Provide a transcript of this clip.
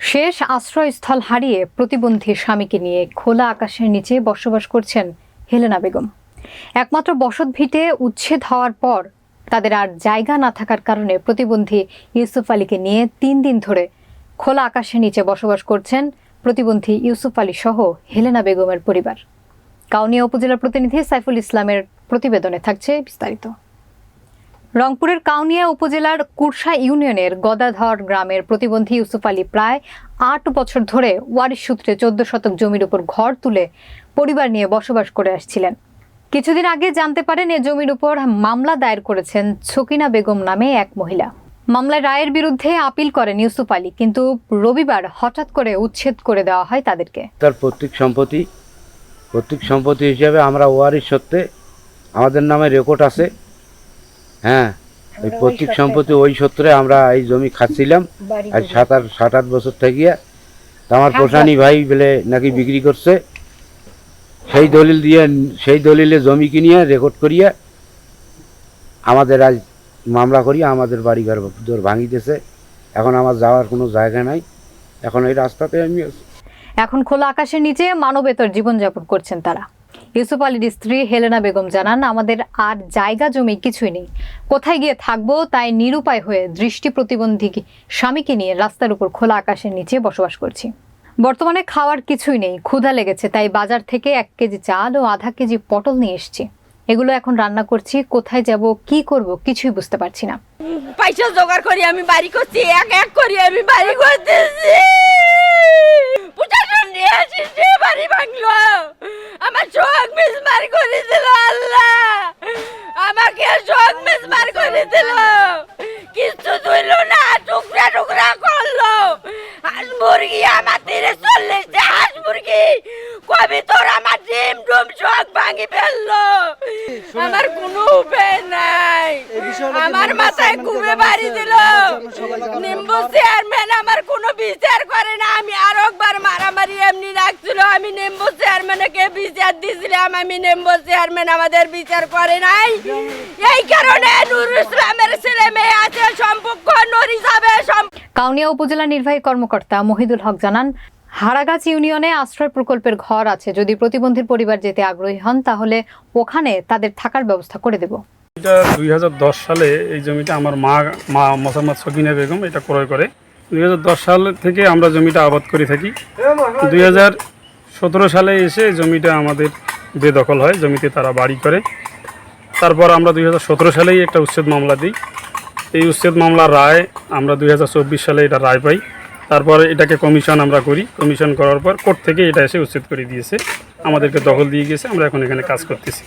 শেষ আশ্রয়স্থল হারিয়ে প্রতিবন্ধী স্বামীকে নিয়ে খোলা আকাশের নিচে বসবাস করছেন হেলেনা বেগম। একমাত্র বসত ভিটে উচ্ছেদ হওয়ার পর তাদের আর জায়গা না থাকার কারণে প্রতিবন্ধী ইউসুফ আলীকে নিয়ে তিন দিন ধরে খোলা আকাশের নিচে বসবাস করছেন প্রতিবন্ধী ইউসুফ আলী সহ হেলেনা বেগমের পরিবার। কাউনিয়া উপজেলার প্রতিনিধি সাইফুল ইসলামের প্রতিবেদনে থাকছে বিস্তারিত। রংপুরের কাউনিয়া উপজেলার কুরসা ইউনিয়নের গদাধর গ্রামের প্রতিবন্ধী ইউসুফ আলী প্রায় আট বছর ধরে ওয়ারিশ সূত্রে চোদ্দ শতক জমির উপর ঘর তুলে পরিবার নিয়ে বসবাস করে আসছিলেন। কিছুদিন আগে জানতে পারেন, এ জমির উপর মামলা দায়ের করেছেন ছকিনা বেগম নামে এক মহিলা। মামলায় রায়ের বিরুদ্ধে আপিল করেন ইউসুফ আলী, কিন্তু রবিবার হঠাৎ করে উচ্ছেদ করে দেওয়া হয় তাদেরকে। তার পৈতৃক সম্পত্তি পৈতৃক সম্পত্তি হিসাবে আমরা ওয়ারিশ সত্ত্বে আমাদের নামে রেকর্ড আছে। হ্যাঁ ওই পৈতৃক সম্পত্তি ওই সূত্রে আমরা এই জমি খাচ্ছিলাম। আজ সাত আট সাত আট বছর থেকে তা আমার পোষানি ভাই বলে নাকি বিক্রি করছে। সেই দলিল দিয়ে সেই দলিলে জমি কিনিয়ে রেকর্ড করিয়া আমাদের আজ মামলা করিয়ে আমাদের বাড়ি ঘর দোর ভাঙিতেছে। এখন আমার যাওয়ার কোনো জায়গা নাই। এখন এই রাস্তাতে আমি এখন খোলা আকাশের নিচে মানবেতর জীবনযাপন করছেন তারা। ইউসুফ আলীর স্ত্রী হেলেনা বেগম জানান, আমাদের আর জায়গা জমি কিছুই নেই। কোথায় গিয়ে থাকব তাই নিরুপায় হয়ে দৃষ্টি প্রতিবন্ধী স্বামীকে নিয়ে রাস্তার উপর খোলা আকাশের নিচে বসবাস করছি। বর্তমানে খাওয়ার কিছুই নেই, ক্ষুধা লেগেছে, তাই বাজার থেকে এক কেজি চাল ও আধা কেজি পটল নিয়ে এসেছি। এগুলো এখন রান্না করছি, কোথায় যাব, কি করব কিছুই বুঝতে পারছি না। পয়সা জোগাড় করি, আমি বাড়ি করছি, এক এক করি আমি বাড়ি করতেছি প্রশাসন নিয়ে আসিস যে বাড়ি ভাঙলো আমার মিসমার করে দিল আল্লাহ। আমাকে চোখ মিসমার করে দিল। কিছু তুইল না টুকরা টুকরা করল। হাঁস মুরগি আমার তীরে চল্লিশটা হাঁস মুরগি। কবে তোর আমার ডিম ডুম চোখ ভাঙি ফেলল। আমার কোনো উপায় নাই। আমার মাথায় ঘুমে বাড়ি দিল। নিম্বু চেয়ারম্যান আমার কোনো বিচার করে না। আমি আরও একবার মারামারি এমনি রাখছিল আমি নিম্বু চেয়ারম্যানকে বিচার দিয়েছিলাম আমি নিম্বু চেয়ারম্যান আমাদের বিচার করে নাই। এই কারণে নুর ইসলামের ছেলে মেয়ে আছে সম্পর্ক নরি যাবে কাউনিয়া উপজেলা নির্বাহী কর্মকর্তা মহিদুল হক জানান হারাগাছ ইউনিয়নে আশ্রয় প্রকল্পের ঘর আছে। যদি প্রতিবন্ধীর পরিবার যেতে আগ্রহী হন তাহলে ওখানে তাদের থাকার ব্যবস্থা করে দেব। এটা দুই সালে এই জমিটা আমার মা মা মোসাম্মদ সকিনা বেগম এটা ক্রয় করে। দুই হাজার দশ সাল থেকে আমরা জমিটা আবাদ করে থাকি। দুই হাজার সতেরো সালে এসে জমিটা আমাদের বেদখল হয়, জমিতে তারা বাড়ি করে। তারপর আমরা দুই হাজার সতেরো সালেই একটা উচ্ছেদ মামলা দিই। এই উচ্ছেদ মামলার রায় আমরা দুই হাজার চব্বিশ সালে এটা রায় পাই। তারপর এটাকে কমিশন আমরা করি। কমিশন করার পর কোর্ট থেকে এটা এসে উচ্ছেদ করে দিয়েছে। আমাদেরকে দখল দিয়ে গিয়েছে। আমরা এখন এখানে কাজ করতেছি।